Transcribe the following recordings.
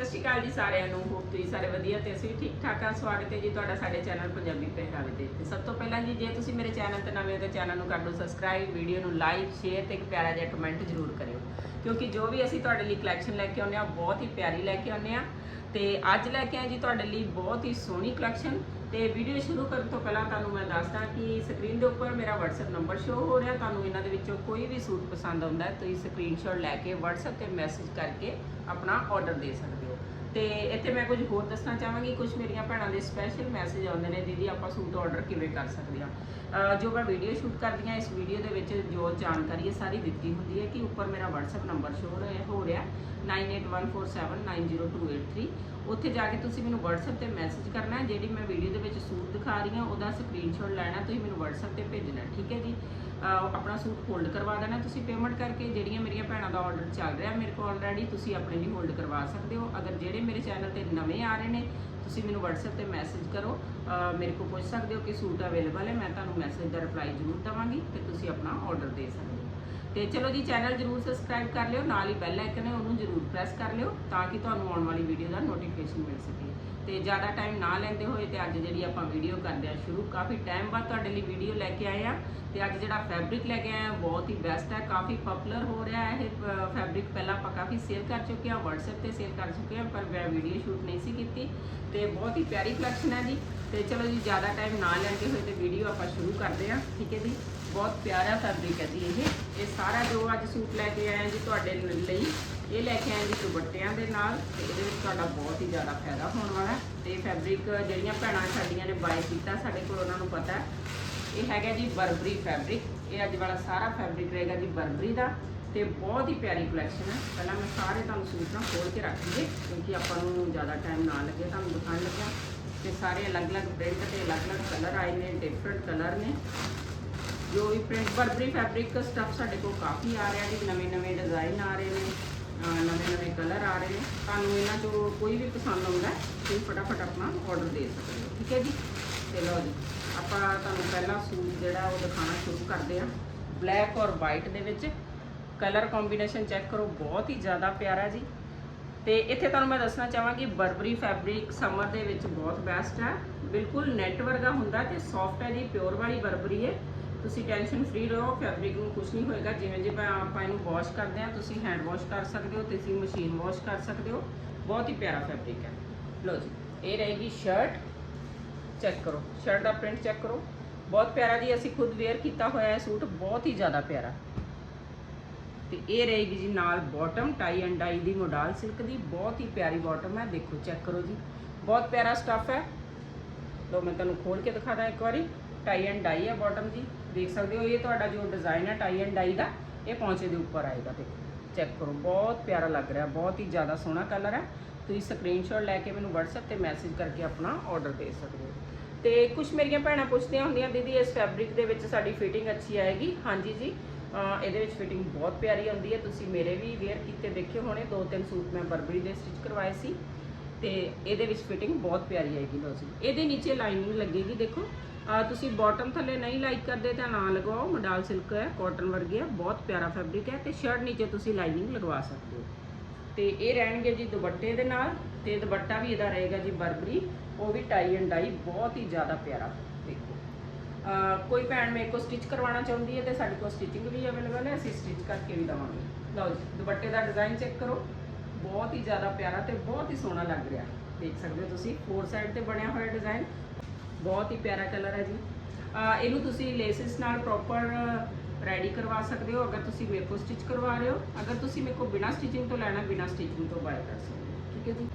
ਸਤਿ ਸ਼੍ਰੀ ਅਕਾਲ ਜੀ ਸਾਰਿਆਂ ਨੂੰ ਹੋਪ ਤੁਸੀਂ ਸਾਰੇ ਵਧੀਆ ਤੇ ਅਸੀਂ ਵੀ ਠੀਕ ਠਾਕ ਆ ਸਵਾਗਤ ਹੈ ਜੀ ਤੁਹਾਡਾ ਸਾਡੇ ਚੈਨਲ ਪੰਜਾਬੀ ਪਹਿਰਾਵੇ ਤੇ। ਤੇ ਸਭ ਤੋਂ ਪਹਿਲਾਂ ਜੀ, ਜੇ ਤੁਸੀਂ ਮੇਰੇ ਚੈਨਲ ਤੇ ਨਵੇਂ ਹੋ ਤਾਂ ਚੈਨਲ ਨੂੰ ਕਰ ਦਿਓ ਸਬਸਕ੍ਰਾਈਬ ਵੀਡੀਓ ਨੂੰ ਲਾਈਕ ਸ਼ੇਅਰ ਤੇ ਇੱਕ ਪਿਆਰਾ ਜਿਹਾ ਕਮੈਂਟ ਜ਼ਰੂਰ ਕਰਿਓ। ਕਿਉਂਕਿ ਜੋ ਵੀ ਅਸੀਂ ਤੁਹਾਡੇ ਲਈ ਕਲੈਕਸ਼ਨ ਲੈ ਕੇ ਆਉਂਦੇ ਆ ਬਹੁਤ ਹੀ ਪਿਆਰੀ ਲੈ ਕੇ ਆਉਂਦੇ ਆ ਤੇ ਅੱਜ ਲੈ ਕੇ ਆਏ ਜੀ ਤੁਹਾਡੇ ਲਈ ਬਹੁਤ ਹੀ ਸੋਹਣੀ ਕਲੈਕਸ਼ਨ ਤੇ ਵੀਡੀਓ ਸ਼ੁਰੂ ਕਰਨ ਤੋਂ ਪਹਿਲਾਂ ਤੁਹਾਨੂੰ ਮੈਂ ਦੱਸਦਾ ਕਿ ਸਕਰੀਨ ਦੇ ਉੱਪਰ ਮੇਰਾ WhatsApp ਨੰਬਰ ਸ਼ੋ ਹੋ ਰਿਹਾ। ਤੁਹਾਨੂੰ ਇਹਨਾਂ ਦੇ ਵਿੱਚੋਂ ਕੋਈ ਵੀ ਸੂਟ ਪਸੰਦ ਆਉਂਦਾ ਤੁਸੀਂ ਸਕਰੀਨਸ਼ਾਟ ਲੈ ਕੇ WhatsApp ਤੇ ਮੈਸੇਜ ਕਰਕੇ ਆਪਣਾ ਆਰਡਰ ਦੇ ਸਕਦੇ ਹੋ। ਤੇ ਇੱਥੇ ਮੈਂ ਕੁਝ ਹੋਰ ਦੱਸਣਾ ਚਾਹਾਂਗੀ। ਕੁਝ ਮੇਰੀਆਂ ਭੈਣਾਂ ਦੇ ਸਪੈਸ਼ਲ ਮੈਸੇਜ ਆਉਂਦੇ ਨੇ, ਦੀਦੀ, ਆਪਾਂ ਸੂਟ ਆਰਡਰ ਕਿਵੇਂ ਕਰ ਸਕਦੇ ਹਾਂ? ਜੋ ਮੈਂ ਵੀਡੀਓ ਸ਼ੂਟ ਕਰਦੀ ਹਾਂ ਇਸ ਵੀਡੀਓ ਦੇ ਵਿੱਚ ਜੋ ਜਾਣਕਾਰੀ ਹੈ, ਸਾਰੀ ਦਿੱਤੀ ਹੁੰਦੀ ਹੈ ਕਿ ਉੱਪਰ ਮੇਰਾ WhatsApp ਨੰਬਰ ਸ਼ੋ ਹੋ ਰਿਹਾ 9814790283 ਉੱਥੇ ਜਾ ਕੇ ਤੁਸੀਂ ਮੈਨੂੰ WhatsApp ਤੇ ਮੈਸੇਜ ਕਰਨਾ ਹੈ। ਜਿਹੜੀ ਮੈਂ ਵੀਡੀਓ ਦੇ ਵਿੱਚ ਸੂਟ ਦਿਖਾ ਰਹੀ ਹਾਂ, ਉਹਦਾ ਸਕਰੀਨਸ਼ਾਟ ਲੈਣਾ ਤੁਸੀਂ ਮੈਨੂੰ WhatsApp ਤੇ ਭੇਜਣਾ ਠੀਕ ਹੈ ਜੀ? ਆਪਣਾ ਸੂਟ ਹੋਲਡ ਕਰਵਾ ਦੇਣਾ। ਤੁਸੀਂ ਪੇਮੈਂਟ ਕਰਕੇ ਜਿਹੜੀਆਂ ਮੇਰੀਆਂ ਭੈਣਾਂ ਦਾ ਆਰਡਰ ਚੱਲ ਰਿਹਾ ਮੇਰੇ ਕੋਲ ਆਲਰੇਡੀ ਤੁਸੀਂ ਆਪਣੇ ਲਈ ਹੋਲਡ ਕਰਵਾ ਸਕਦੇ ਹੋ। ਅਗਰ ਜਿਹੜੇ ਮੇਰੇ ਚੈਨਲ ਤੇ ਨਵੇਂ ਆ ਰਹੇ ਨੇ, ਤੁਸੀਂ ਮੈਨੂੰ WhatsApp ਤੇ ਮੈਸੇਜ ਕਰੋ। ਮੇਰੇ ਕੋਲ ਪੁੱਛ ਸਕਦੇ ਹੋ ਕਿ ਸੂਟ ਅਵੇਲੇਬਲ ਹੈ, ਮੈਂ ਤੁਹਾਨੂੰ ਮੈਸੇਜ ਦਾ ਰਿਪਲਾਈ ਜ਼ਰੂਰ ਦਵਾਂਗੀ ਤੇ ਤੁਸੀਂ ਆਪਣਾ ਆਰਡਰ ਦੇ ਸਕਦੇ ਹੋ। ਤੇ ਚਲੋ ਜੀ ਚੈਨਲ ਜਰੂਰ ਸਬਸਕ੍ਰਾਈਬ ਕਰ ਲਿਓ, ਨਾਲ ਹੀ ਬੈਲ ਆਈਕਨ ਹੈ, ਉਹਨੂੰ ਜਰੂਰ ਪ੍ਰੈਸ ਕਰ ਲਿਓ ਤਾਂ ਕਿ ਤੁਹਾਨੂੰ ਆਉਣ ਵਾਲੀ ਵੀਡੀਓ ਦਾ ਨੋਟੀਫਿਕੇਸ਼ਨ ਮਿਲ ਸਕੇ। ਤੇ ਜ਼ਿਆਦਾ ਟਾਈਮ ਨਾ ਲੈਂਦੇ ਹੋਏ ਤੇ ਅੱਜ ਜਿਹੜੀ ਆਪਾਂ ਵੀਡੀਓ ਕਰਦੇ ਆ ਸ਼ੁਰੂ, ਕਾਫੀ ਟਾਈਮ ਬਾਅਦ ਤੁਹਾਡੇ ਲਈ ਵੀਡੀਓ ਲੈ ਕੇ ਆਏ ਆ ਤੇ ਅੱਜ ਜਿਹੜਾ ਫੈਬਰਿਕ ਲੈ ਕੇ ਆਏ ਆ ਬਹੁਤ ਹੀ ਬੈਸਟ ਹੈ, ਕਾਫੀ ਪਪੂਲਰ ਹੋ ਰਿਹਾ ਹੈ, ਇਹ ਫੈਬਰਿਕ ਪਹਿਲਾਂ ਆਪਾਂ ਕਾਫੀ ਸੇਲ ਕਰ ਚੁੱਕੇ ਆ WhatsApp ਤੇ ਸੇਲ ਕਰ ਚੁੱਕੇ ਆ ਪਰ ਮੈਂ ਵੀਡੀਓ ਸ਼ੂਟ ਨਹੀਂ ਸੀ ਕੀਤੀ ਤੇ ਬਹੁਤ ਹੀ ਪਿਆਰੀ ਕਲੈਕਸ਼ਨ ਹੈ ਜੀ ਤੇ ਚਲੋ ਜੀ, ਜ਼ਿਆਦਾ ਟਾਈਮ ਨਾ ਲੈਂਦੇ ਹੋਏ ਤੇ ਵੀਡੀਓ ਆਪਾਂ ਸ਼ੁਰੂ ਕਰਦੇ ਆ ਠੀਕ ਹੈ ਜੀ? ਬਹੁਤ ਪਿਆਰਾ ਫੈਬਰਿਕ ਹੈ ਜੀ ਇਹ। ਇਹ ਸਾਰਾ ਜੋ ਅੱਜ ਸੂਟ ਲੈ ਕੇ ਆਏ ਜੀ ਤੁਹਾਡੇ ਲਈ, ਇਹ ਲੈ ਕੇ ਆਏ ਜੀ ਦੁਪੱਟਿਆਂ ਦੇ ਨਾਲ ਤੇ ਇਹਦੇ ਵਿੱਚ ਤੁਹਾਡਾ ਬਹੁਤ ਹੀ ਜ਼ਿਆਦਾ ਫਾਇਦਾ ਹੋਣ ਵਾਲਾ। ਹੈ ਤੇ ਫੈਬਰਿਕ ਜਿਹੜੀਆਂ ਭੈਣਾਂ ਸਾਡੀਆਂ ਨੇ ਬਾਏ ਕੀਤਾ, ਸਾਡੇ ਕੋਲ ਉਹਨਾਂ ਨੂੰ ਪਤਾ ਇਹ ਹੈਗਾ ਜੀ ਬਰਬਰੀ ਫੈਬਰਿਕ ਇਹ ਅੱਜ ਵਾਲਾ ਸਾਰਾ ਫੈਬਰਿਕ ਰਹੇਗਾ ਜੀ ਬਰਬਰੀ ਦਾ ਤੇ ਬਹੁਤ ਹੀ ਪਿਆਰੀ ਕਲੈਕਸ਼ਨ ਹੈ। ਪਹਿਲਾਂ ਮੈਂ ਸਾਰੇ ਤੁਹਾਨੂੰ ਸੂਟ ਨਾ ਖੋਲ ਕੇ ਰੱਖ ਦਈਏ ਕਿਉਂਕਿ ਆਪਾਂ ਨੂੰ ਜ਼ਿਆਦਾ ਟਾਈਮ ਨਾ ਲੱਗੇ, ਤੁਹਾਨੂੰ ਦਿਖਾਉਣ ਲੱਗਿਆ। ਤੇ ਸਾਰੇ ਅਲੱਗ-ਅਲੱਗ ਪ੍ਰਿੰਟ ਤੇ ਅਲੱਗ-ਅਲੱਗ ਕਲਰ ਆਏ ਨੇ ਡਿਫਰੈਂਟ ਕਲਰ ਨੇ। ਜੋ ਵੀ ਪ੍ਰਿੰਟ ਬਰਬਰੀ ਫੈਬਰਿਕ ਸਟਫ ਸਾਡੇ ਕੋਲ ਕਾਫੀ ਆ ਰਿਹਾ ਜੀ ਨਵੇਂ-ਨਵੇਂ ਡਿਜ਼ਾਈਨ ਆ ਰਹੇ ਨੇ ਨਵੇਂ-ਨਵੇਂ ਕਲਰ ਆ ਰਹੇ ਨੇ। ਤੁਹਾਨੂੰ ਇਹਨਾਂ ਚੋਂ ਕੋਈ ਵੀ ਪਸੰਦ ਆਉਂਦਾ, ਤੁਸੀਂ ਫਟਾਫਟ ਆਪਣਾ ਆਰਡਰ ਦੇ ਸਕਦੇ ਹੋ, ਠੀਕ ਹੈ ਜੀ? ਤੇ ਲਓ ਜੀ, ਆਪਾਂ ਤੁਹਾਨੂੰ ਪਹਿਲਾ ਸੂਟ ਜਿਹੜਾ ਉਹ ਦਿਖਾਉਣਾ ਸ਼ੁਰੂ ਕਰਦੇ ਹਾਂ। ਬਲੈਕ ਔਰ ਵਾਈਟ ਦੇ ਵਿੱਚ ਕਲਰ ਕੰਬੀਨੇਸ਼ਨ ਚੈੱਕ ਕਰੋ, ਬਹੁਤ ਹੀ ਜ਼ਿਆਦਾ ਪਿਆਰਾ ਜੀ। ਤੇ ਇੱਥੇ ਤੁਹਾਨੂੰ ਮੈਂ ਦੱਸਣਾ ਚਾਹਾਂਗੀ, ਬਰਬਰੀ ਫੈਬਰਿਕ ਸਮਰ ਦੇ ਵਿੱਚ ਬਹੁਤ ਬੈਸਟ ਹੈ। ਬਿਲਕੁਲ ਨੈਟ ਵਰਗਾ ਹੁੰਦਾ ਤੇ ਸੌਫਟ ਹੈ ਜੀ ਪਿਓਰ ਵਾਲੀ ਬਰਬਰੀ ਹੈ। ਤੁਸੀਂ ਟੈਨਸ਼ਨ ਫ੍ਰੀ ਰਹੋ ਫੈਬਰਿਕ ਨੂੰ ਕੁਝ ਨਹੀਂ ਹੋਏਗਾ। ਜਿਵੇਂ ਜਿਵੇਂ ਆਪਾਂ ਇਹਨੂੰ ਵਾਸ਼ ਕਰਦੇ ਆ ਤੁਸੀਂ ਹੈਂਡ ਵਾਸ਼ ਕਰ ਸਕਦੇ ਹੋ ਤੁਸੀਂ ਮਸ਼ੀਨ ਵਾਸ਼ ਕਰ ਸਕਦੇ ਹੋ। ਬਹੁਤ ਹੀ ਪਿਆਰਾ ਫੈਬਰਿਕ ਹੈ। ਲਓ ਜੀ, ਇਹ ਰਹੇਗੀ ਸ਼ਰਟ ਚੈੱਕ ਕਰੋ ਸ਼ਰਟ ਦਾ ਪ੍ਰਿੰਟ ਚੈੱਕ ਕਰੋ। ਬਹੁਤ ਪਿਆਰਾ ਜੀ, ਅਸੀਂ ਖੁਦ ਵੇਅਰ ਕੀਤਾ ਹੋਇਆ ਹੈ ਸੂਟ, ਬਹੁਤ ਹੀ ਜ਼ਿਆਦਾ ਪਿਆਰਾ। ਤੇ ਇਹ ਰਹੇਗੀ ਜੀ ਨਾਲ ਬਾਟਮ ਟਾਈ ਐਂਡ ਡਾਈ ਦੀ ਮੋਡਲ ਸਿਲਕ ਦੀ। ਬਹੁਤ ਹੀ ਪਿਆਰੀ ਬਾਟਮ ਹੈ, ਦੇਖੋ ਚੈੱਕ ਕਰੋ ਜੀ। ਬਹੁਤ ਪਿਆਰਾ ਸਟੱਫ ਹੈ। ਲੋ ਮੈਂ ਤੁਹਾਨੂੰ ਖੋਲ ਕੇ ਦਿਖਾਦਾ ਇੱਕ ਵਾਰੀ। ਟਾਈ ਐਂਡ ਡਾਈ ਹੈ ਬਾਟਮ ਜੀ ਦੇਖ ਸਕਦੇ ਹੋ, ਇਹ ਤੁਹਾਡਾ ਜੋ ਡਿਜ਼ਾਈਨ ਹੈ ਟਾਈ ਐਂਡ ਡਾਈ ਦਾ, ਇਹ ਪੌਂਚੇ ਦੇ ਉੱਪਰ ਆਏਗਾ ਦੇਖੋ ਚੈੱਕ ਕਰੋ, ਬਹੁਤ ਪਿਆਰਾ ਲੱਗ ਰਿਹਾ, ਬਹੁਤ ਹੀ ਜ਼ਿਆਦਾ ਸੋਹਣਾ ਕਲਰ ਹੈ। ਤੁਸੀਂ ਸਕਰੀਨਸ਼ਾਟ ਲੈ ਕੇ ਮੈਨੂੰ WhatsApp ਤੇ ਮੈਸੇਜ ਕਰਕੇ ਆਪਣਾ ਆਰਡਰ ਦੇ ਸਕਦੇ ਹੋ। ਤੇ ਕੁਝ ਮੇਰੀਆਂ ਭੈਣਾਂ ਪੁੱਛਦੀਆਂ ਹੁੰਦੀਆਂ, ਦੀਦੀ, ਇਸ ਫੈਬਰਿਕ ਦੇ ਵਿੱਚ ਸਾਡੀ ਫਿਟਿੰਗ ਅੱਛੀ ਆਏਗੀ? ਹਾਂਜੀ ਜੀ ਇਹਦੇ ਵਿੱਚ ਫਿਟਿੰਗ ਬਹੁਤ ਪਿਆਰੀ ਆਉਂਦੀ ਹੈ। ਤੁਸੀਂ ਮੇਰੇ ਵੀ ਵੇਅਰ ਕੀਤੇ ਦੇਖੇ ਹੋਣੇ, ਦੋ ਤਿੰਨ ਸੂਟ ਮੈਂ ਬਰਬਰੀ ਦੇ ਸਟਿਚ ਕਰਵਾਏ ਸੀ। ਤੇ ਇਹਦੇ ਵਿੱਚ ਫਿਟਿੰਗ ਬਹੁਤ ਪਿਆਰੀ ਆਏਗੀ ਲਓ ਜੀ। ਇਹਦੇ ਨੀਚੇ ਲਾਈਨਿੰਗ ਲੱਗੇਗੀ, ਦੇਖੋ। ਤੁਸੀਂ ਬਾਟਮ ਥੱਲੇ ਨਹੀਂ ਲਾਈਕ ਕਰਦੇ ਤਾਂ ਨਾ ਲਗਵਾਓ, ਮਡਾਲ ਸਿਲਕ ਹੈ ਕਾਟਨ ਵਰਗੇ ਹੈ, ਬਹੁਤ ਪਿਆਰਾ ਫੈਬਰਿਕ ਹੈ ਤੇ ਸ਼ਰਟ ਨੀਚੇ ਤੁਸੀਂ ਲਾਈਨਿੰਗ ਲਗਵਾ ਸਕਦੇ ਹੋ। ਤੇ ਇਹ ਰਹਿਣਗੇ ਜੀ ਦੁਪੱਟੇ ਦੇ ਨਾਲ ਤੇ ਦੁਪੱਟਾ ਵੀ ਇਹਦਾ ਰਹੇਗਾ ਜੀ ਬਰਬਰੀ, ਉਹ ਵੀ ਟਾਈ ਐਂਡ ਡਾਈ ਬਹੁਤ ਹੀ ਜ਼ਿਆਦਾ ਪਿਆਰਾ। ਦੇਖੋ। ਕੋਈ ਭੈਣ ਮੇਰੇ ਕੋਲ ਸਟਿਚ ਕਰਵਾਉਣਾ ਚਾਹੁੰਦੀ ਹੈ ਤੇ ਸਾਡੇ ਕੋਲ ਸਟਿਚਿੰਗ ਵੀ ਅਵੇਲੇਬਲ ਹੈ, ਅਸੀਂ ਸਟਿਚ ਕਰਕੇ ਵੀ ਦਵਾਂਗੇ। ਲਓ ਜੀ, ਦੁਪੱਟੇ ਦਾ ਡਿਜ਼ਾਈਨ ਚੈੱਕ ਕਰੋ। ਬਹੁਤ ਹੀ ਜ਼ਿਆਦਾ ਪਿਆਰਾ ਤੇ ਬਹੁਤ ਹੀ ਸੋਹਣਾ ਲੱਗ ਰਿਹਾ। ਦੇਖ ਸਕਦੇ ਹੋ ਤੁਸੀਂ ਫੋਰ ਸਾਈਡ ਤੇ ਬਣਿਆ ਹੋਇਆ ਡਿਜ਼ਾਈਨ ਬਹੁਤ ਹੀ ਪਿਆਰਾ ਕਲਰ ਹੈ ਜੀ। ਇਹਨੂੰ ਤੁਸੀਂ ਲੇਸਿਸ ਨਾਲ ਪ੍ਰੋਪਰ ਰੈਡੀ ਕਰਵਾ ਸਕਦੇ ਹੋ, ਅਗਰ ਤੁਸੀਂ ਮੇਰੇ ਕੋਲ ਸਟਿਚ ਕਰਵਾ ਰਹੇ ਹੋ। ਅਗਰ ਤੁਸੀਂ ਮੇਰੇ ਕੋਲ ਬਿਨਾ ਸਟਿਚਿੰਗ ਤੋਂ ਲੈਣਾ, ਬਿਨਾ ਸਟਿਚਿੰਗ ਤੋਂ ਬਾਏ ਕਰ ਸਕਦੇ ਹੋ। ਠੀਕ ਹੈ ਜੀ।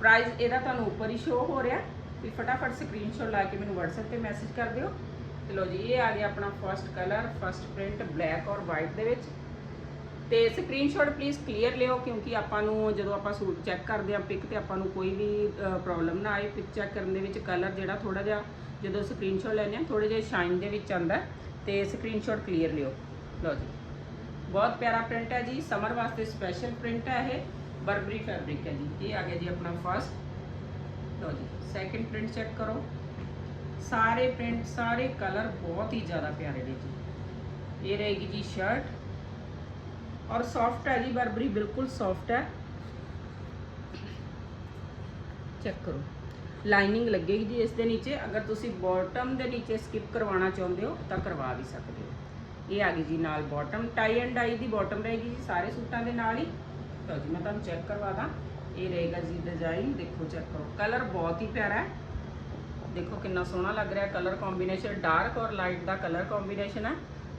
ਪ੍ਰਾਈਸ ਇਹਦਾ ਤੁਹਾਨੂੰ ਉੱਪਰ ਹੀ ਸ਼ੋ ਹੋ ਰਿਹਾ। ਵੀ ਫਟਾਫਟ ਸਕਰੀਨਸ਼ਾਟ ਲਾ ਕੇ ਮੈਨੂੰ WhatsApp ਤੇ ਮੈਸੇਜ ਕਰ ਦਿਓ। ਤੇ ਲਓ ਜੀ, ਇਹ ਆ ਗਿਆ ਆਪਣਾ first colour first print black ਔਰ ਵਾਈਟ ਦੇ ਵਿੱਚ। ਤੇ ਸਕਰੀਨਸ਼ਾਟ ਪਲੀਜ਼ ਕਲੀਅਰ ਲਿਓ ਕਿਉਂਕਿ ਆਪਾਂ ਨੂੰ ਜਦੋਂ ਆਪਾਂ ਸੂਟ ਚੈੱਕ ਕਰਦੇ ਆ ਪਿਕ ਤੇ ਆਪਾਂ ਨੂੰ ਕੋਈ ਵੀ ਪ੍ਰੋਬਲਮ ਨਾ ਆਏ। ਪਿਕ ਚੈੱਕ ਕਰਨ ਦੇ ਵਿੱਚ ਕਲਰ ਜਿਹੜਾ ਥੋੜਾ ਜਿਹਾ ਜਦੋਂ ਸਕਰੀਨਸ਼ਾਟ ਲੈਂਦੇ ਆ ਥੋੜੇ ਜਿਹਾ ਸ਼ਾਈਨ ਦੇ ਵਿੱਚ ਆਉਂਦਾ ਹੈ, ਤੇ ਸਕਰੀਨਸ਼ਾਟ ਕਲੀਅਰ ਲਿਓ। ਲਓ ਜੀ। ਬਹੁਤ ਪਿਆਰਾ ਪ੍ਰਿੰਟ ਹੈ ਜੀ। ਸਮਰ ਵਾਸਤੇ ਸਪੈਸ਼ਲ ਪ੍ਰਿੰਟ ਹੈ ਇਹ। ਬਰਬਰੀ ਫੈਬਰਿਕ ਹੈ ਜੀ। ਇਹ ਆ ਗਿਆ ਜੀ ਆਪਣਾ ਫਰਸਟ ਲਓ ਜੀ। ਸੈਕਿੰਡ ਪ੍ਰਿੰਟ ਚੈੱਕ ਕਰੋ। ਸਾਰੇ ਪ੍ਰਿੰਟ ਸਾਰੇ ਕਲਰ ਬਹੁਤ ਹੀ ਜ਼ਿਆਦਾ ਪਿਆਰੇ ਨੇ ਜੀ। ਇਹ ਰਹੇਗੀ ਜੀ ਸ਼ਰਟ ਔਰ ਸੌਫਟ ਹੈ ਜੀ, ਬਰਬਰੀ ਬਿਲਕੁਲ ਸੌਫਟ ਹੈ। ਚੈੱਕ ਕਰੋ। ਲਾਈਨਿੰਗ ਲੱਗੇਗੀ ਜੀ ਇਸ ਦੇ ਨੀਚੇ। ਅਗਰ ਤੁਸੀਂ ਬਾਟਮ ਦੇ ਨੀਚੇ ਸਕਿਪ ਕਰਵਾਉਣਾ ਚਾਹੁੰਦੇ ਹੋ, ਤਾਂ ਕਰਵਾ ਵੀ ਸਕਦੇ ਹੋ। ਇਹ ਆ ਗਈ ਜੀ ਨਾਲ ਬਾਟਮ ਟਾਈ ਐਂਡ ਡਾਈ ਦੀ ਬਾਟਮ ਰਹੇਗੀ ਜੀ ਸਾਰੇ ਸੂਟਾਂ ਦੇ ਨਾਲ ਹੀ। ਲਓ ਜੀ, ਮੈਂ ਤੁਹਾਨੂੰ ਚੈੱਕ ਕਰਵਾ ਦਾਂ। ਇਹ ਰਹੇਗਾ ਜੀ ਡਿਜ਼ਾਈਨ ਦੇਖੋ ਚੈੱਕ ਕਰੋ। ਕਲਰ ਬਹੁਤ ਹੀ ਪਿਆਰਾ ਹੈ। ਦੇਖੋ ਕਿੰਨਾ ਸੋਹਣਾ ਲੱਗ ਰਿਹਾ ਕਲਰ ਕੰਬੀਨੇਸ਼ਨ ਡਾਰਕ ਔਰ ਲਾਈਟ ਦਾ ਕਲਰ ਕੰਬੀਨੇਸ਼ਨ ਹੈ।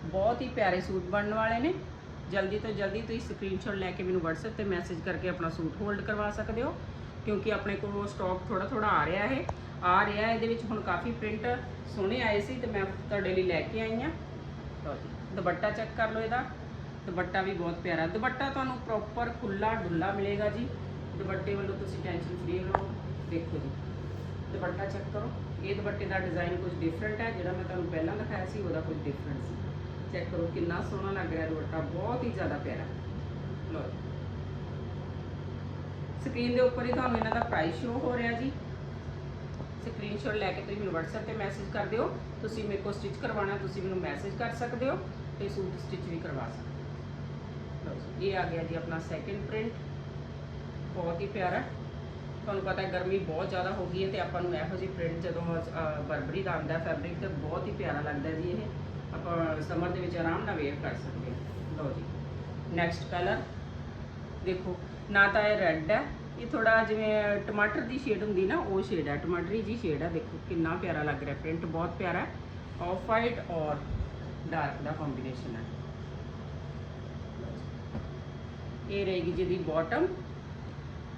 ਬਹੁਤ ਹੀ ਪਿਆਰੇ ਸੂਟ ਬਣਨ ਵਾਲੇ ਨੇ। ਜਲਦੀ ਤੋਂ ਜਲਦੀ ਤੁਸੀਂ ਸਕਰੀਨਸ਼ਾਟ ਲੈ ਕੇ ਮੈਨੂੰ WhatsApp ਤੇ ਮੈਸੇਜ ਕਰਕੇ ਆਪਣਾ ਸੂਟ ਹੋਲਡ ਕਰਵਾ ਸਕਦੇ ਹੋ ਕਿਉਂਕਿ ਆਪਣੇ ਕੋਲ ਸਟਾਕ ਥੋੜਾ ਥੋੜਾ ਆ ਰਿਹਾ ਹੈ ਆ ਰਿਹਾ ਇਹਦੇ ਵਿੱਚ ਹੁਣ ਕਾਫੀ ਪ੍ਰਿੰਟ ਸੋਹਣੇ ਆਏ ਸੀ ਤੇ ਮੈਂ ਤੁਹਾਡੇ ਲਈ ਲੈ ਕੇ ਆਈ ਹਾਂ। ਲਓ ਜੀ, ਦੁਪੱਟਾ ਚੈੱਕ ਕਰ ਲਓ ਇਹਦਾ। ਦੁਪੱਟਾ ਵੀ ਬਹੁਤ ਪਿਆਰਾ। ਦੁਪੱਟਾ ਤੁਹਾਨੂੰ ਪ੍ਰੋਪਰ ਖੁੱਲਾ ਡੁੱਲਾ ਮਿਲੇਗਾ ਜੀ। ਦੁਪੱਟੇ ਵੱਲੋਂ ਤੁਸੀਂ ਟੈਨਸ਼ਨ ਫ੍ਰੀ ਰਹੋ। ਦੇਖੋ ਜੀ ਦੁਪੱਟਾ ਚੈੱਕ ਕਰੋ। ਇਹ ਦੁਪੱਟੇ ਦਾ ਡਿਜ਼ਾਈਨ ਕੁਝ ਡਿਫਰੈਂਟ ਹੈ। ਜਿਹੜਾ ਮੈਂ ਤੁਹਾਨੂੰ ਪਹਿਲਾਂ ਦਿਖਾਇਆ ਸੀ ਉਹਦਾ ਕੁਝ ਡਿਫਰੈਂਟ ਸੀ। ਚੈੱਕ ਕਰੋ ਕਿੰਨਾ ਸੋਹਣਾ ਲੱਗ ਰਿਹਾ ਦੁਪੱਟਾ ਬਹੁਤ ਹੀ ਜ਼ਿਆਦਾ ਪਿਆਰਾ। ਲਓ ਸਕਰੀਨ ਦੇ ਉੱਪਰ ਹੀ ਤੁਹਾਨੂੰ ਇਹਨਾਂ ਦਾ ਪ੍ਰਾਈਸ ਸ਼ੋ ਹੋ ਰਿਹਾ ਜੀ। ਸਕਰੀਨਸ਼ਾਟ ਲੈ ਕੇ ਤੁਸੀਂ ਮੈਨੂੰ WhatsApp ਤੇ ਮੈਸੇਜ ਕਰ ਦਿਓ। ਤੁਸੀਂ ਮੇਰੇ ਕੋਲ ਸਟਿਚ ਕਰਵਾਉਣਾ ਤੁਸੀਂ ਮੈਨੂੰ ਮੈਸੇਜ ਕਰ ਸਕਦੇ ਹੋ ਤੇ ਸੂਟ ਸਟਿਚ ਵੀ ਕਰਵਾ ਸਕਦੇ ਹੋ। ਜੀ, ਇਹ ਆ ਗਿਆ ਜੀ ਆਪਣਾ ਸੈਕਿੰਡ ਪ੍ਰਿੰਟ ਬਹੁਤ ਹੀ ਪਿਆਰਾ। ਤੁਹਾਨੂੰ ਪਤਾ ਗਰਮੀ ਬਹੁਤ ਜ਼ਿਆਦਾ ਹੋ ਗਈ ਹੈ ਤੇ ਆਪਾਂ ਨੂੰ ਇਹੋ ਜਿਹੀ ਪ੍ਰਿੰਟ ਜਦੋਂ ਬਰਬਰੀ ਦਾ ਆਉਂਦਾ ਫੈਬਰਿਕ ਤੇ ਬਹੁਤ ਹੀ ਪਿਆਰਾ ਲੱਗਦਾ ਜੀ ਇਹ। ਆਪਾਂ ਸਮਰ ਦੇ ਵਿੱਚ ਆਰਾਮ ਨਾਲ ਵੇਅਰ ਕਰ ਸਕਦੇ ਹਾਂ। ਲਓ ਜੀ। ਨੈਕਸਟ ਕਲਰ ਦੇਖੋ, ਨਾ ਤਾਂ ਇਹ ਰੈੱਡ ਹੈ। ਇਹ ਥੋੜਾ ਜਿਵੇਂ ਟਮਾਟਰ ਦੀ ਸ਼ੇਡ ਹੁੰਦੀ ਨਾ, ਉਹ ਸ਼ੇਡ ਹੈ। ਟਮਾਟਰੀ ਜੀ ਸ਼ੇਡ ਹੈ। ਦੇਖੋ, ਕਿੰਨਾ ਪਿਆਰਾ ਲੱਗ ਰਿਹਾ। ਪ੍ਰਿੰਟ ਬਹੁਤ ਪਿਆਰਾ ਹੈ। ਆਫ ਵਾਈਟ ਔਰ ਡਾਰਕ ਦਾ ਕੰਬੀਨੇਸ਼ਨ ਹੈ। ਇਹ ਰਹੇਗੀ ਜਿਹਦੀ ਬਾਟਮ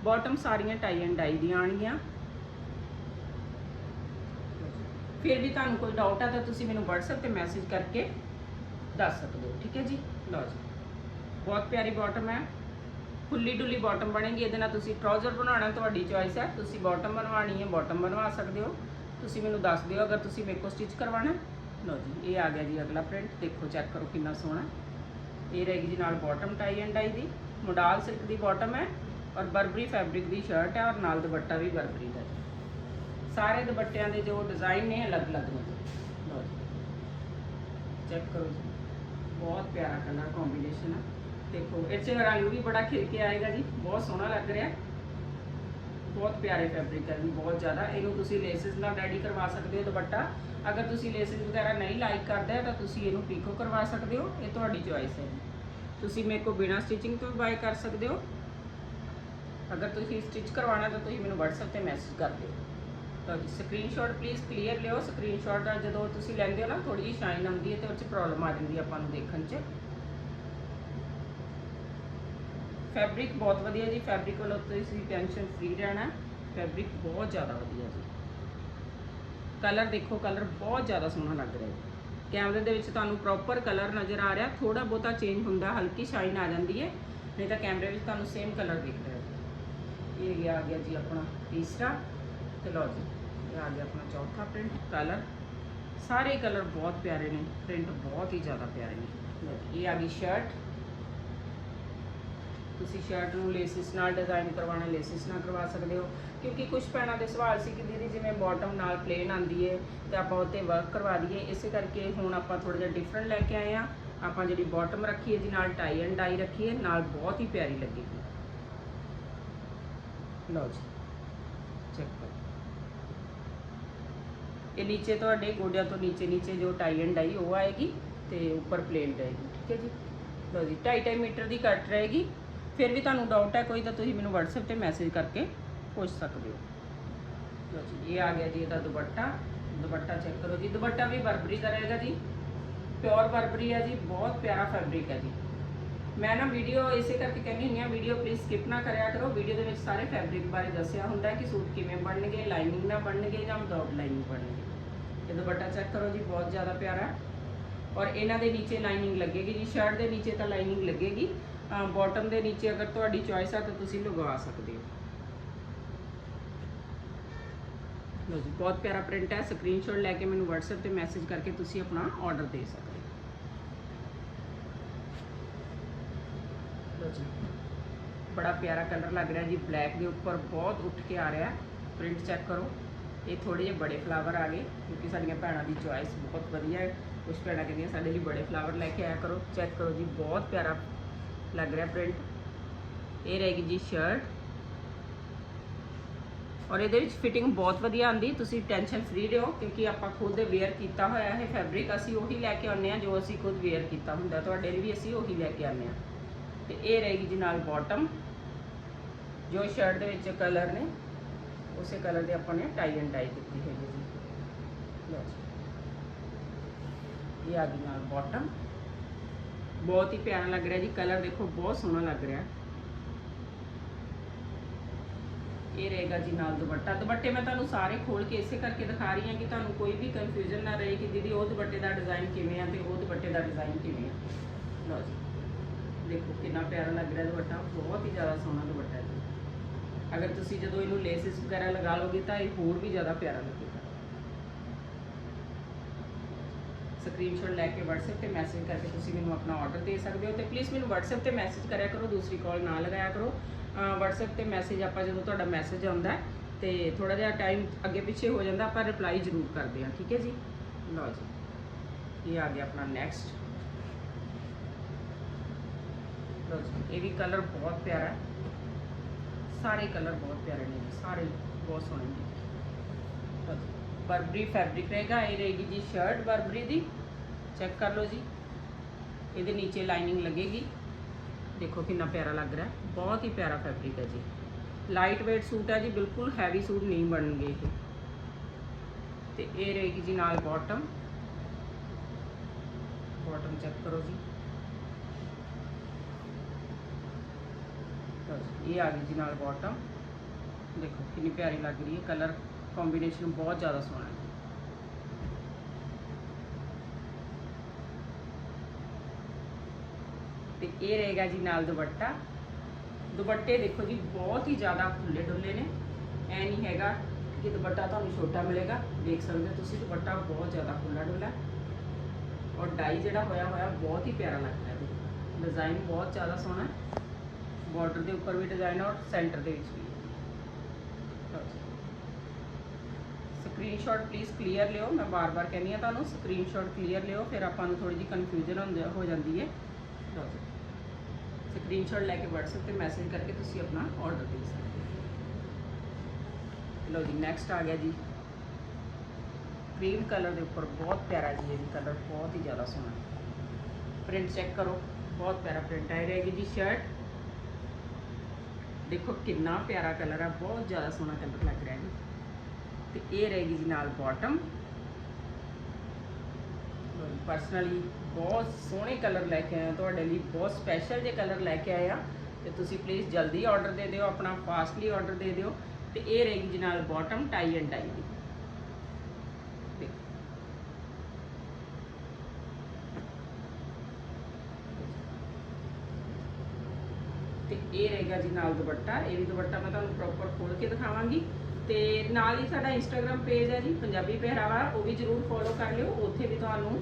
ਬਾਟਮ ਸਾਰੀਆਂ ਟਾਈ ਐਂਡ ਡਾਈ ਦੀਆਂ ਆਣਗੀਆਂ ਫਿਰ ਵੀ ਤੁਹਾਨੂੰ ਕੋਈ ਡਾਊਟ ਹੈ ਤਾਂ ਤੁਸੀਂ ਮੈਨੂੰ WhatsApp ਤੇ ਮੈਸੇਜ ਕਰਕੇ ਦੱਸ ਸਕਦੇ ਹੋ, ਠੀਕ ਹੈ ਜੀ? ਲਓ ਜੀ। ਬਹੁਤ ਪਿਆਰੀ ਬਾਟਮ ਹੈ। ਖੁੱਲੀ ਡੁੱਲੀ ਬਾਟਮ ਬਣੇਗੀ, ਇਹਦੇ ਨਾਲ ਤੁਸੀਂ ਟਰਾਊਜ਼ਰ ਬਣਾਉਣਾ ਤੁਹਾਡੀ ਚੋਇਸ ਹੈ। ਤੁਸੀਂ ਬਾਟਮ ਬਣਵਾਉਣੀ ਹੈ ਬਾਟਮ ਬਣਵਾ ਸਕਦੇ ਹੋ। ਤੁਸੀਂ ਮੈਨੂੰ ਦੱਸ ਦਿਓ ਅਗਰ ਤੁਸੀਂ ਮੇਰੇ ਕੋਲ ਸਟਿਚ ਕਰਵਾਉਣਾ ਲਓ ਜੀ, ਇਹ ਆ ਗਿਆ ਜੀ ਅਗਲਾ ਪ੍ਰਿੰਟ ਦੇਖੋ ਚੈੱਕ ਕਰੋ ਕਿੰਨਾ ਸੋਹਣਾ ਇਹ ਰਹੇਗੀ ਜੀ ਨਾਲ ਬਾਟਮ ਟਾਈ ਐਂਡ ਡਾਈ ਦੀ। ਮੋਡਾਲ ਸਿਲਕ ਦੀ ਬਾਟਮ ਹੈ ਔਰ ਬਰਬਰੀ ਫੈਬਰਿਕ ਦੀ ਸ਼ਰਟ ਹੈ ਔਰ ਨਾਲ ਦੁਪੱਟਾ ਵੀ ਬਰਬਰੀ ਦਾ ਹੈ ਸਾਰੇ ਦੁਪੱਟਿਆਂ ਦੇ ਜੋ ਡਿਜ਼ਾਈਨ ਨੇ ਅਲੱਗ-ਅਲੱਗ ਨੇ। ਲਓ ਜੀ। ਚੈੱਕ ਕਰੋ ਜੀ। ਬਹੁਤ ਪਿਆਰਾ ਕਲਰ ਕੰਬੀਨੇਸ਼ਨ ਆ। ਦੇਖੋ, ਇਹ 'ਚ ਰੰਗ ਵੀ ਬੜਾ ਖਿਲ ਕੇ ਆਏਗਾ ਜੀ। ਬਹੁਤ ਸੋਹਣਾ ਲੱਗ ਰਿਹਾ। ਬਹੁਤ ਪਿਆਰੇ ਫੈਬਰਿਕ ਹੈ ਜੀ, ਬਹੁਤ ਜ਼ਿਆਦਾ। ਇਹਨੂੰ ਤੁਸੀਂ ਲੇਸਿਸ ਨਾਲ ਰੈਡੀ ਕਰਵਾ ਸਕਦੇ ਹੋ ਦੁਪੱਟਾ। ਅਗਰ ਤੁਸੀਂ ਲੇਸਿਸ ਵਗੈਰਾ ਨਹੀਂ ਲਾਈਕ ਕਰਦੇ ਤਾਂ ਤੁਸੀਂ ਇਹਨੂੰ ਪੀਕੋ ਕਰਵਾ ਸਕਦੇ ਹੋ। ਇਹ ਤੁਹਾਡੀ ਚੋਇਸ ਹੈ ਜੀ। ਤੁਸੀਂ ਮੇਰੇ ਕੋਲ ਬਿਨਾ ਸਟਿਚਿੰਗ ਤੋਂ ਬਾਈ ਕਰ ਸਕਦੇ ਹੋ। ਅਗਰ ਤੁਸੀਂ ਸਟਿਚ ਕਰਵਾਉਣਾ ਤਾਂ ਤੁਸੀਂ ਮੈਨੂੰ WhatsApp ਤੇ ਮੈਸੇਜ ਕਰ ਦਿਓ। ਤਾਂ ਜੀ ਸਕਰੀਨਸ਼ਾਟ ਪਲੀਜ਼ ਕਲੀਅਰ ਲਿਓ ਸਕਰੀਨਸ਼ਾਟ ਜਦੋਂ ਤੁਸੀਂ ਲੈਂਦੇ ਹੋ ਨਾ ਥੋੜੀ ਜਿਹੀ ਸ਼ਾਈਨ ਆਉਂਦੀ ਹੈ ਤੇ ਉਹ 'ਚ ਪ੍ਰੋਬਲਮ ਆ ਜਾਂਦੀ ਹੈ ਆਪਾਂ ਨੂੰ ਦੇਖਣ 'ਚ। ਫੈਬਰਿਕ ਬਹੁਤ ਵਧੀਆ ਜੀ। ਫੈਬਰਿਕ ਵੱਲੋਂ ਤੁਸੀਂ ਟੈਨਸ਼ਨ ਫ੍ਰੀ ਰਹਿਣਾ। ਫੈਬਰਿਕ ਬਹੁਤ ਜ਼ਿਆਦਾ ਵਧੀਆ ਜੀ। ਕਲਰ ਦੇਖੋ ਕਲਰ ਬਹੁਤ ਜ਼ਿਆਦਾ ਸੋਹਣਾ ਲੱਗ ਰਿਹਾ ਹੈ ਕੈਮਰੇ ਦੇ ਵਿੱਚ ਤੁਹਾਨੂੰ ਪ੍ਰੋਪਰ ਕਲਰ ਨਜ਼ਰ ਆ ਰਿਹਾ। ਥੋੜਾ ਬਹੁਤਾ ਚੇਂਜ ਹੁੰਦਾ, ਹਲਕੀ ਸ਼ਾਈਨ ਆ ਜਾਂਦੀ ਹੈ। ਨਹੀਂ ਤਾਂ ਕੈਮਰੇ ਵਿੱਚ ਤੁਹਾਨੂੰ ਸੇਮ ਕਲਰ ਦਿਖ ਰਿਹਾ ਹੈ ਇਹ ਆ ਗਿਆ ਜੀ ਆਪਣਾ ਤੀਸਰਾ। ਤੇ ਲਓ ਜੀ। ਇਹ ਆ ਗਿਆ ਆਪਣਾ ਚੌਥਾ ਪ੍ਰਿੰਟ ਕਲਰ ਸਾਰੇ ਕਲਰ ਬਹੁਤ ਪਿਆਰੇ ਨੇ ਪ੍ਰਿੰਟ ਬਹੁਤ ਹੀ ਜ਼ਿਆਦਾ ਪਿਆਰੇ ਨੇ। ਲਓ ਜੀ, ਇਹ ਆ ਗਈ ਸ਼ਰਟ ਤੁਸੀਂ ਸ਼ਰਟ ਨੂੰ ਲੇਸਿਸ ਨਾਲ ਡਿਜ਼ਾਈਨ ਕਰਵਾਉਣਾ ਲੇਸਿਸ ਨਾਲ ਕਰਵਾ ਸਕਦੇ ਹੋ। ਕਿਉਂਕਿ ਕੁਝ ਪੈਣਾ ਦੇ ਸਵਾਲ ਸੀ ਕਿ ਦੀਦੀ ਜਿਵੇਂ ਬਾਟਮ ਨਾਲ ਪਲੇਨ ਆਂਦੀ ਹੈ ਤੇ ਆਪਾਂ ਉੱਤੇ ਵਰਕ ਕਰਵਾ ਦਈਏ। ਇਸੇ ਕਰਕੇ ਹੁਣ ਆਪਾਂ ਥੋੜਾ ਜਿਹਾ ਡਿਫਰੈਂਟ ਲੈ ਕੇ ਆਏ ਆ ਆਪਾਂ ਜਿਹੜੀ ਬਾਟਮ ਰੱਖੀ ਹੈ ਜੀ ਨਾਲ ਟਾਈ ਐਂਡ ਡਾਈ ਰੱਖੀ ਹੈ ਨਾਲ ਬਹੁਤ ਹੀ ਪਿਆਰੀ ਲੱਗੇਗੀ ਲਓ ਜੀ ਚੈੱਕ ਕਰੋ। ਇਹ ਨੀਚੇ ਤੁਹਾਡੇ ਗੋਡਿਆਂ ਤੋਂ ਨੀਚੇ ਨੀਚੇ ਜੋ ਟਾਈ ਐਂਡ ਡਾਈ ਉਹ ਆਏਗੀ ਤੇ ਉੱਪਰ ਪਲੇਨ ਰਹੇਗੀ, ਠੀਕ ਹੈ ਜੀ? ਲਓ ਜੀ 2.5 ਮੀਟਰ ਦੀ ਕੱਟ ਰਹੇਗੀ। ਫਿਰ ਵੀ ਤੁਹਾਨੂੰ ਡਾਊਟ ਹੈ, ਕੋਈ ਤਾਂ ਤੁਸੀਂ ਮੈਨੂੰ WhatsApp ਤੇ ਮੈਸੇਜ ਕਰਕੇ ਪੁੱਛ ਸਕਦੇ ਹੋ। ਲਓ ਜੀ, ਇਹ ਆ ਗਿਆ ਜੀ ਇਹਦਾ ਦੁਪੱਟਾ। ਦੁਪੱਟਾ ਚੈੱਕ ਕਰੋ ਜੀ। ਦੁਪੱਟਾ ਵੀ ਬਰਬਰੀ ਦਾ ਰਹੇਗਾ ਜੀ। ਪਿਓਰ ਬਰਬਰੀ ਹੈ ਜੀ, ਬਹੁਤ ਪਿਆਰਾ ਫੈਬਰਿਕ ਹੈ ਜੀ। ਮੈਂ ਨਾ ਵੀਡੀਓ ਇਸੇ ਕਰਕੇ ਕਹਿੰਦੀ ਹੁੰਦੀ ਆ ਵੀਡੀਓ ਪਲੀਜ਼ ਸਕਿਪ ਨਾ ਕਰਿਆ ਕਰੋ। ਵੀਡੀਓ ਦੇ ਵਿੱਚ ਸਾਰੇ ਫੈਬਰਿਕ ਬਾਰੇ ਦੱਸਿਆ ਹੁੰਦਾ ਕਿ ਸੂਟ ਕਿਵੇਂ ਬਣਨਗੇ ਲਾਈਨਿੰਗ ਨਾਲ ਬਣਨਗੇ ਜਾਂ ਵਿਦਆਊਟ ਲਾਈਨਿੰਗ ਬਣਨਗੇ। ਇਹ ਦੁਪੱਟਾ ਚੈੱਕ ਕਰੋ ਜੀ, ਬਹੁਤ ਜ਼ਿਆਦਾ ਪਿਆਰਾ। ਔਰ ਇਹਨਾਂ ਦੇ ਨੀਚੇ ਲਾਈਨਿੰਗ ਲੱਗੇਗੀ ਜੀ ਸ਼ਰਟ ਦੇ ਨੀਚੇ ਤਾਂ ਲਾਈਨਿੰਗ ਲੱਗੇਗੀ। ਬਾਟਮ ਦੇ ਨੀਚੇ ਅਗਰ ਤੁਹਾਡੀ ਚੋਇਸ ਆ ਤਾਂ ਤੁਸੀਂ ਲਗਵਾ ਸਕਦੇ ਹੋ। ਲਓ ਜੀ, ਬਹੁਤ ਪਿਆਰਾ ਪ੍ਰਿੰਟ ਹੈ। ਸਕਰੀਨਸ਼ਾਟ ਲੈ ਕੇ ਮੈਨੂੰ WhatsApp ਤੇ ਮੈਸੇਜ ਕਰਕੇ ਤੁਸੀਂ ਆਪਣਾ ਆਰਡਰ ਦੇ ਸਕਦੇ ਹੋ। ਲਓ ਜੀ, ਬੜਾ ਪਿਆਰਾ ਕਲਰ ਲੱਗ ਰਿਹਾ ਜੀ। ਬਲੈਕ ਦੇ ਉੱਪਰ ਬਹੁਤ ਉੱਠ ਕੇ ਆ ਰਿਹਾ। ਪ੍ਰਿੰਟ ਚੈੱਕ ਕਰੋ। ਇਹ ਥੋੜੇ ਜਿਹੇ ਬੜੇ ਫਲਾਵਰ ਆ ਗਏ, ਕਿਉਂਕਿ ਸਾਡੀਆਂ ਭੈਣਾਂ ਦੀ ਚੋਇਸ ਬਹੁਤ ਵਧੀਆ ਹੈ। ਕੁਝ ਭੈਣਾਂ ਕਹਿੰਦੀਆਂ ਸਾਡੇ ਲਈ ਬੜੇ ਫਲਾਵਰ ਲੈ ਕੇ ਆਇਆ ਕਰੋ। ਚੈੱਕ ਕਰੋ ਜੀ, ਬਹੁਤ ਪਿਆਰਾ ਲੱਗ ਰਿਹਾ ਪ੍ਰਿੰਟ ਇਹ ਰਹੇਗੀ ਜੀ ਸ਼ਰਟ ਔਰ ਇਹਦੇ ਵਿੱਚ ਫਿਟਿੰਗ ਬਹੁਤ ਵਧੀਆ ਆਂਦੀ ਤੁਸੀਂ ਟੈਨਸ਼ਨ ਫ੍ਰੀ ਰਹੋ, ਕਿਉਂਕਿ ਆਪਾਂ ਖੁਦ ਵੇਅਰ ਕੀਤਾ ਹੋਇਆ ਹੈ ਫੈਬਰਿਕ ਅਸੀਂ ਉਹੀ ਲੈ ਕੇ ਆਉਂਦੇ ਆ ਜੋ ਅਸੀਂ ਖੁਦ ਵੇਅਰ ਕੀਤਾ ਹੁੰਦਾ। ਤੁਹਾਡੇ ਲਈ ਵੀ ਅਸੀਂ ਉਹੀ ਲੈ ਕੇ ਆਉਂਦੇ ਆ ਤੇ ਇਹ ਰਹੇਗੀ ਜੀ ਨਾਲ ਬਾਟਮ ਜੋ ਸ਼ਰਟ ਦੇ ਵਿੱਚ ਕਲਰ ਨੇ। ਉਸੇ ਕਲਰ ਦੇ ਆਪਾਂ ਨੇ ਟਾਈ ਐਂਡ ਡਾਈ ਕੀਤੀ ਹੈਗੀ ਜੀ। ਲਓ ਜੀ। ਇਹ ਆ ਗਈ ਨਾਲ ਬਾਟਮ ਬਹੁਤ ਹੀ ਪਿਆਰਾ ਲੱਗ ਰਿਹਾ ਜੀ ਕਲਰ ਦੇਖੋ, ਬਹੁਤ ਸੋਹਣਾ ਲੱਗ ਰਿਹਾ। ਇਹ ਰਹੇਗਾ ਜੀ ਨਾਲ ਦੁਪੱਟਾ। ਦੁਪੱਟੇ ਮੈਂ ਤੁਹਾਨੂੰ ਸਾਰੇ ਖੋਲ ਕੇ ਇਸੇ ਕਰਕੇ ਦਿਖਾ ਰਹੀ ਹਾਂ ਕਿ ਤੁਹਾਨੂੰ ਕੋਈ ਵੀ ਕਨਫਿਊਜ਼ਨ ਨਾ ਰਹੇ ਕਿ ਦੀਦੀ ਉਹ ਦੁਪੱਟੇ ਦਾ ਡਿਜ਼ਾਈਨ ਕਿਵੇਂ ਆ ਤੇ ਉਹ ਦੁਪੱਟੇ ਦਾ ਡਿਜ਼ਾਈਨ ਕਿਵੇਂ ਆ। ਲਓ ਜੀ। ਦੇਖੋ ਕਿੰਨਾ ਪਿਆਰਾ ਲੱਗ ਰਿਹਾ ਦੁਪੱਟਾ। ਬਹੁਤ ਹੀ ਜ਼ਿਆਦਾ ਸੋਹਣਾ ਦੁਪੱਟਾ ਅਗਰ ਤੁਸੀਂ ਜਦੋਂ ਇਹਨੂੰ ਲੇਸਿਸ ਵਗੈਰਾ ਲਗਾ ਲੋਗੇ ਤਾਂ ਇਹ ਹੋਰ ਵੀ ਜ਼ਿਆਦਾ ਪਿਆਰਾ ਲੱਗੇਗਾ। ਸਕਰੀਨਸ਼ਾਟ ਲੈ ਕੇ WhatsApp ਤੇ ਮੈਸੇਜ ਕਰਕੇ ਤੁਸੀਂ ਮੈਨੂੰ ਆਪਣਾ ਆਰਡਰ ਦੇ ਸਕਦੇ ਹੋ ਤੇ ਪਲੀਜ਼ ਮੈਨੂੰ WhatsApp ਤੇ ਮੈਸੇਜ ਕਰਿਆ ਕਰੋ ਦੂਸਰੀ ਕਾਲ ਨਾ ਲਗਾਇਆ ਕਰੋ। ਅਹ WhatsApp ਤੇ ਮੈਸੇਜ ਆਪਾਂ ਜਦੋਂ ਤੁਹਾਡਾ ਮੈਸੇਜ ਆਉਂਦਾ ਹੈ, ਤੇ ਥੋੜਾ ਜਿਹਾ ਟਾਈਮ ਅੱਗੇ ਪਿੱਛੇ ਹੋ ਜਾਂਦਾ ਆਪਾਂ ਰਿਪਲਾਈ ਜ਼ਰੂਰ ਕਰਦੇ ਹਾਂ ਠੀਕ ਹੈ ਜੀ? ਲਓ ਜੀ ਇਹ ਆ ਗਿਆ ਆਪਣਾ ਨੈਕਸਟ ਲਓ ਜੀ ਇਹ ਵੀ ਕਲਰ ਬਹੁਤ ਪਿਆਰਾ ਹੈ। ਸਾਰੇ ਕਲਰ ਬਹੁਤ ਪਿਆਰੇ ਨੇ ਜੀ ਸਾਰੇ ਬਹੁਤ ਸੋਹਣੇ ਨੇ। ਬਰਬਰੀ ਫੈਬਰਿਕ ਰਹੇਗਾ, ਇਹ ਰਹੇਗੀ ਜੀ ਸ਼ਰਟ ਬਰਬਰੀ ਦੀ। ਚੈੱਕ ਕਰ ਲਓ ਜੀ। ਇਹਦੇ ਨੀਚੇ ਲਾਈਨਿੰਗ ਲੱਗੇਗੀ। ਦੇਖੋ ਕਿੰਨਾ ਪਿਆਰਾ ਲੱਗ ਰਿਹਾ। ਹੈ। ਬਹੁਤ ਹੀ ਪਿਆਰਾ ਫੈਬਰਿਕ ਹੈ ਜੀ। ਲਾਈਟ weight ਸੂਟ ਹੈ ਜੀ, ਬਿਲਕੁਲ ਹੈਵੀ ਸੂਟ ਨਹੀਂ ਬਣਨਗੇ ਇਹ। ਤੇ ਇਹ ਰਹੇਗੀ ਜੀ ਨਾਲ ਬਾਟਮ ਬਾਟਮ ਚੈੱਕ ਕਰੋ ਜੀ। ਲਓ ਇਹ ਆ ਗਈ ਜੀ ਨਾਲ ਬਾਟਮ ਦੇਖੋ, ਕਿੰਨੀ ਪਿਆਰੀ ਲੱਗ ਰਹੀ ਹੈ। ਕਲਰ ਕੰਬੀਨੇਸ਼ਨ ਬਹੁਤ ਜ਼ਿਆਦਾ ਸੋਹਣਾ ਹੈ। ਤੇ ਇਹ ਰਹੇਗਾ ਜੀ ਨਾਲ ਦੁਪੱਟਾ। ਦੁਪੱਟੇ ਦੇਖੋ ਜੀ, ਬਹੁਤ ਹੀ ਜ਼ਿਆਦਾ ਖੁੱਲੇ ਡੁੱਲੇ ਨੇ। ਐ ਨਹੀਂ ਹੈਗਾ ਕਿ ਦੁਪੱਟਾ ਤੁਹਾਨੂੰ ਛੋਟਾ ਮਿਲੇਗਾ। ਦੇਖ ਸਕਦੇ ਹੋ ਤੁਸੀਂ, ਦੁਪੱਟਾ ਬਹੁਤ ਜ਼ਿਆਦਾ ਖੁੱਲਾ ਡੁੱਲਾ ਔਰ ਡਾਈ ਜਿਹੜਾ ਹੋਇਆ ਹੋਇਆ, ਬਹੁਤ ਹੀ ਪਿਆਰਾ ਲੱਗਦਾ ਹੈ। ਡਿਜ਼ਾਈਨ ਬਹੁਤ ਜ਼ਿਆਦਾ ਸੋਹਣਾ ਬਾਰਡਰ ਦੇ ਉੱਪਰ ਵੀ ਡਿਜ਼ਾਈਨ ਔਰ ਸੈਂਟਰ ਦੇ ਵਿੱਚ ਵੀ। ਸਕਰੀਨਸ਼ਾਟ ਪਲੀਜ਼ ਕਲੀਅਰ ਲਿਓ। ਮੈਂ ਬਾਰ-ਬਾਰ ਕਹਿੰਦੀ ਹਾਂ ਤੁਹਾਨੂੰ ਸਕਰੀਨਸ਼ਾਟ ਕਲੀਅਰ ਲਿਓ, ਫਿਰ ਆਪਾਂ ਨੂੰ ਥੋੜੀ ਜਿਹੀ ਕਨਫਿਊਜ਼ਨ ਹੁੰਦੀ ਹੋ ਜਾਂਦੀ ਹੈ। ਸਕਰੀਨਸ਼ਾਟ ਲੈ ਕੇ WhatsApp ਤੇ ਮੈਸੇਜ ਕਰਕੇ ਤੁਸੀਂ ਆਪਣਾ ਆਰਡਰ ਦੇ ਸਕਦੇ ਹੋ। ਲਓ ਜੀ ਨੈਕਸਟ ਆ ਗਿਆ ਜੀ। ਕ੍ਰੀਮ ਕਲਰ ਦੇ ਉੱਪਰ ਬਹੁਤ ਪਿਆਰਾ ਜੀ ਇਹ ਕਲਰ ਬਹੁਤ ਹੀ ਜ਼ਿਆਦਾ ਸੋਹਣਾ। ਪ੍ਰਿੰਟ ਚੈੱਕ ਕਰੋ, ਬਹੁਤ ਪਿਆਰਾ ਪ੍ਰਿੰਟ ਆਈ ਰਹੇਗੀ ਜੀ ਸ਼ਰਟ ਦੇਖੋ ਕਿੰਨਾ ਪਿਆਰਾ ਕਲਰ ਆ, ਬਹੁਤ ਜ਼ਿਆਦਾ ਸੋਹਣਾ ਕਲਰ ਲੱਗ ਰਿਹਾ ਜੀ। ਤੇ ਇਹ ਰਹੇਗੀ ਜੀ ਨਾਲ ਬਾਟਮ ਪਰਸਨਲੀ ਬਹੁਤ ਸੋਹਣੇ ਕਲਰ ਲੈ ਕੇ ਆਇਆ, ਤੁਹਾਡੇ ਲਈ ਬਹੁਤ ਸਪੈਸ਼ਲ ਜੇ ਕਲਰ ਲੈ ਕੇ ਆਇਆ। ਤੇ ਤੁਸੀਂ ਪਲੀਜ਼ ਜਲਦੀ ਆਰਡਰ ਦੇ ਦਿਓ, ਆਪਣਾ ਫਾਸਟਲੀ ਆਰਡਰ ਦੇ ਦਿਓ। ਤੇ ਇਹ ਰਹੇਗੀ ਜੀ ਨਾਲ ਬਾਟਮ ਟਾਈ ਐਂਡ ਡਾਈ ਦੀ। ਇਹ ਰਹੇਗਾ ਜੀ ਨਾਲ ਦੁਪੱਟਾ, ਇਹ ਵੀ ਦੁਪੱਟਾ ਮੈਂ ਤੁਹਾਨੂੰ ਪ੍ਰੋਪਰ ਖੋਲ ਕੇ ਦਿਖਾਵਾਂਗੀ। ਤੇ ਨਾਲ ਹੀ ਸਾਡਾ ਇੰਸਟਾਗ੍ਰam ਪੇਜ ਹੈ ਜੀ, ਪੰਜਾਬੀ ਪਹਿਰਾਵਾ, ਉਹ ਵੀ ਜਰੂਰ ਫੋਲੋ ਕਰ ਲਿਓ। ਉੱਥੇ ਵੀ ਤੁਹਾਨੂੰ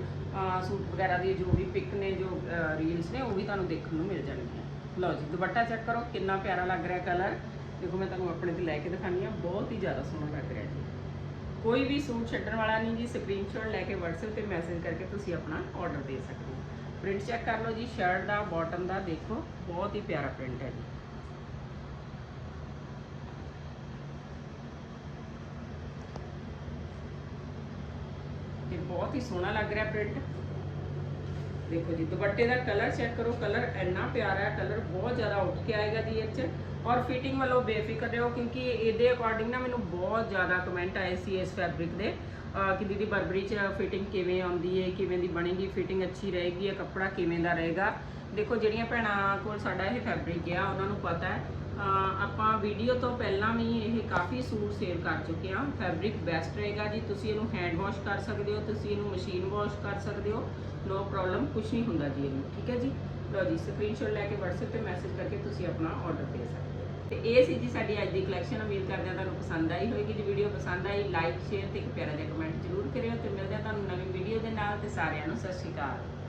ਸੂਟ ਵਗੈਰਾ ਦੀ ਜੋ ਵੀ ਪਿਕ ਨੇ, ਜੋ ਰੀਲਸ ਨੇ, ਉਹ ਵੀ ਤੁਹਾਨੂੰ ਦੇਖਣ ਨੂੰ ਮਿਲ ਜਾਣਗੀਆਂ। ਲਓ ਜੀ, ਦੁਪੱਟਾ ਚੈੱਕ ਕਰੋ, ਕਿੰਨਾ ਪਿਆਰਾ ਲੱਗ ਰਿਹਾ ਕਲਰ ਦੇਖੋ, ਮੈਂ ਤੁਹਾਨੂੰ ਆਪਣੇ ਤੇ ਲੈ ਕੇ ਦਿਖਾਣੀ ਆ ਬਹੁਤ ਹੀ ਜ਼ਿਆਦਾ ਸੋਹਣਾ ਲੱਗ ਰਿਹਾ ਜੀ। ਕੋਈ ਵੀ ਸੂਟ ਛੱਡਣ ਵਾਲਾ ਨਹੀਂ ਜੀ ਸਕਰੀਨਸ਼ਾਟ ਲੈ ਕੇ WhatsApp ਤੇ ਮੈਸੇਜ ਕਰਕੇ ਤੁਸੀਂ ਆਪਣਾ ਆਰਡਰ ਦੇ ਸਕਦੇ ਹੋ। ਪ੍ਰਿੰਟ ਚੈੱਕ ਕਰ ਲਓ ਜੀ ਸ਼ਰਟ ਦਾ ਬਾਟਮ ਦਾ, ਦੇਖੋ, ਬਹੁਤ ਹੀ ਪਿਆਰਾ ਪ੍ਰਿੰਟ ਹੈ ਜੀ। ਤੇ ਬਹੁਤ ਹੀ ਸੋਹਣਾ ਲੱਗ ਰਿਹਾ ਪ੍ਰਿੰਟ ਦੇਖੋ ਜੀ, ਦੁਪੱਟੇ ਦਾ ਕਲਰ ਚੈੱਕ ਕਰੋ ਕਲਰ ਇੰਨਾ ਪਿਆਰਾ ਹੈ ਕਲਰ ਬਹੁਤ ਜ਼ਿਆਦਾ ਉੱਠ ਕੇ ਆਏਗਾ ਜੀ ਇਹ 'ਚ। ਔਰ ਫਿਟਿੰਗ ਵੱਲੋਂ ਬੇਫਿਕਰ ਰਹੋ, ਕਿਉਂਕਿ ਇਹਦੇ ਅਕੋਰਡਿੰਗ ਨਾ ਮੈਨੂੰ ਬਹੁਤ ਜ਼ਿਆਦਾ ਕਮੈਂਟ ਆਏ ਸੀ ਇਸ ਫੈਬਰਿਕ ਦੇ। ਕਿ ਦੀਦੀ ਬਰਬਰੀ 'ਚ ਫਿਟਿੰਗ ਕਿਵੇਂ ਆਉਂਦੀ ਹੈ ਕਿਵੇਂ ਦੀ ਬਣੇਗੀ ਫਿਟਿੰਗ ਅੱਛੀ ਰਹੇਗੀ, ਇਹ ਕੱਪੜਾ ਕਿਵੇਂ ਦਾ ਰਹੇਗਾ? ਦੇਖੋ, ਜਿਹੜੀਆਂ ਭੈਣਾਂ ਕੋਲ ਸਾਡਾ ਇਹ ਫੈਬਰਿਕ ਆ, ਉਹਨਾਂ ਨੂੰ ਪਤਾ ਹੈ। ਆਪਾਂ ਵੀਡੀਓ ਤੋਂ ਪਹਿਲਾਂ ਵੀ ਇਹ ਕਾਫੀ ਸੂਟ ਸੇਲ ਕਰ ਚੁੱਕੇ ਹਾਂ। ਫੈਬਰਿਕ ਬੈਸਟ ਰਹੇਗਾ ਜੀ। ਤੁਸੀਂ ਇਹਨੂੰ ਹੈਂਡ ਵਾਸ਼ ਕਰ ਸਕਦੇ ਹੋ, ਤੁਸੀਂ ਇਹਨੂੰ ਮਸ਼ੀਨ ਵਾਸ਼ ਕਰ ਸਕਦੇ ਹੋ। ਨੋ ਪ੍ਰੋਬਲਮ ਕੁਝ ਨਹੀਂ ਹੁੰਦਾ ਜੀ ਇਹਨੂੰ, ਠੀਕ ਹੈ ਜੀ? ਲਓ ਜੀ ਸਕਰੀਨਸ਼ਾਟ ਲੈ ਕੇ WhatsApp ਤੇ ਮੈਸੇਜ ਕਰਕੇ ਤੁਸੀਂ ਆਪਣਾ ਆਰਡਰ ਦੇ ਸਕਦੇ ਹੋ। ਤੇ ਇਹ ਸੀ ਜੀ ਸਾਡੀ ਅੱਜ ਦੀ ਕਲੈਕਸ਼ਨ ਉਮੀਦ ਕਰਦੇ ਹਾਂ ਤੁਹਾਨੂੰ ਪਸੰਦ ਆਈ ਹੋਵੇਗੀ ਜੀ ਵੀਡੀਓ ਪਸੰਦ ਆਈ ਲਾਈਕ ਸ਼ੇਅਰ ਤੇ ਇੱਕ ਪਿਆਰਾ ਜਿਹਾ ਕਮੈਂਟ ਜ਼ਰੂਰ ਕਰਿਓ ਤੇ ਮਿਲਦੇ ਹਾਂ ਤੁਹਾਨੂੰ ਨਵੀਂ ਵੀਡੀਓ ਦੇ ਨਾਲ। ਤੇ ਸਾਰਿਆਂ ਨੂੰ ਸਤਿ ਸ਼੍ਰੀ ਅਕਾਲ।